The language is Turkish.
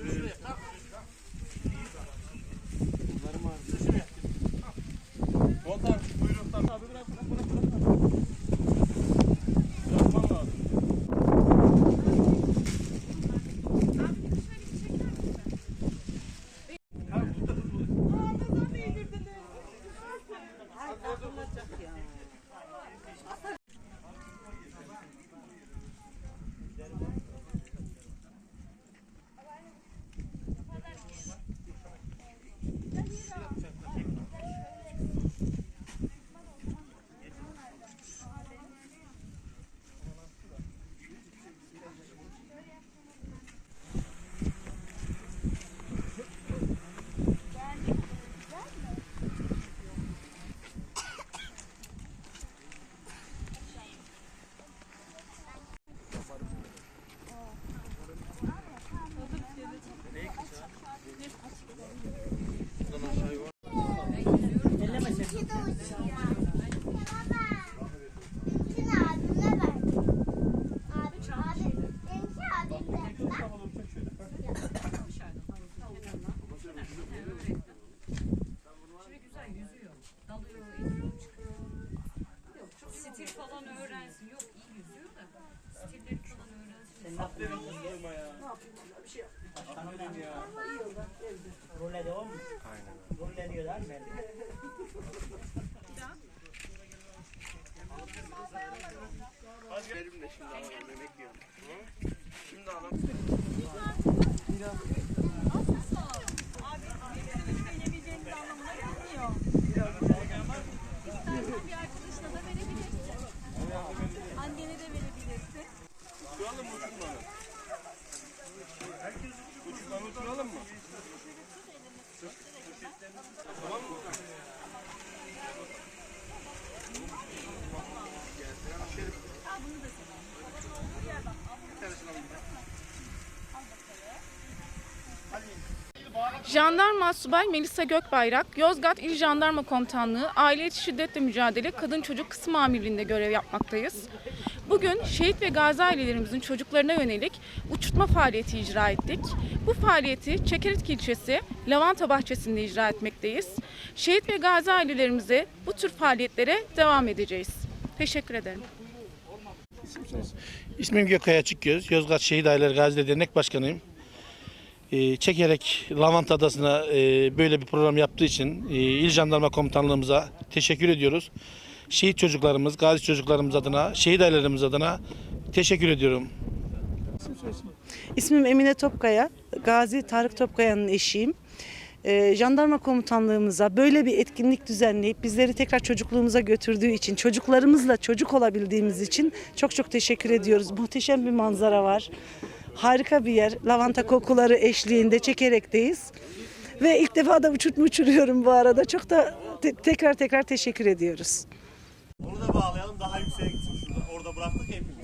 verirdim. Montan kuyruktan. Abi bırak bırak bırak bırak. Bırakman lazım. Stil falan öğrensin. Yok iyi yüzüyor da. Stilleri falan öğrensin. Aferin kızlarıma ya. Aferin ya. Rolle devam mı? Aynen. Rolle diyorlar ben. Hadi verim de şimdi alalım yemek yiyorum. Şimdi alalım. Bir arkadaşına da verebilirsin. Annene de verebilirsin. Uçuralım mı? Uçurmalı uçuralım mı? Tamam mı? Jandarma Subay Melisa Gökbayrak, Yozgat İl Jandarma Komutanlığı Aile İçi Şiddetle Mücadele Kadın Çocuk Kısım Amirliği'nde görev yapmaktayız. Bugün şehit ve gazi ailelerimizin çocuklarına yönelik uçurtma faaliyeti icra ettik. Bu faaliyeti Çekerit ilçesi Lavanta Bahçesi'nde icra etmekteyiz. Şehit ve gazi ailelerimize bu tür faaliyetlere devam edeceğiz. Teşekkür ederim. İsmim Gökay Açıkgöz. Yozgat Şehit Aileleri Gaziler Dernek Başkanıyım. Ee, çekerek Lavanta Adası'na e, böyle bir program yaptığı için e, İl Jandarma Komutanlığımıza teşekkür ediyoruz. Şehit çocuklarımız, gazi çocuklarımız adına, şehit ailelerimiz adına teşekkür ediyorum. İsmim Emine Topkaya. Gazi Tarık Topkaya'nın eşiyim. Ee, jandarma komutanlığımıza böyle bir etkinlik düzenleyip bizleri tekrar çocukluğumuza götürdüğü için, çocuklarımızla çocuk olabildiğimiz için çok çok teşekkür ediyoruz. Muhteşem bir manzara var. Harika bir yer. Lavanta kokuları eşliğinde çekerekteyiz. Ve ilk defa da uçurtma uçuruyorum bu arada. Çok da te- tekrar tekrar teşekkür ediyoruz. Onu da bağlayalım daha yükseğe gitsin şurada. Orada bıraktık hepimiz.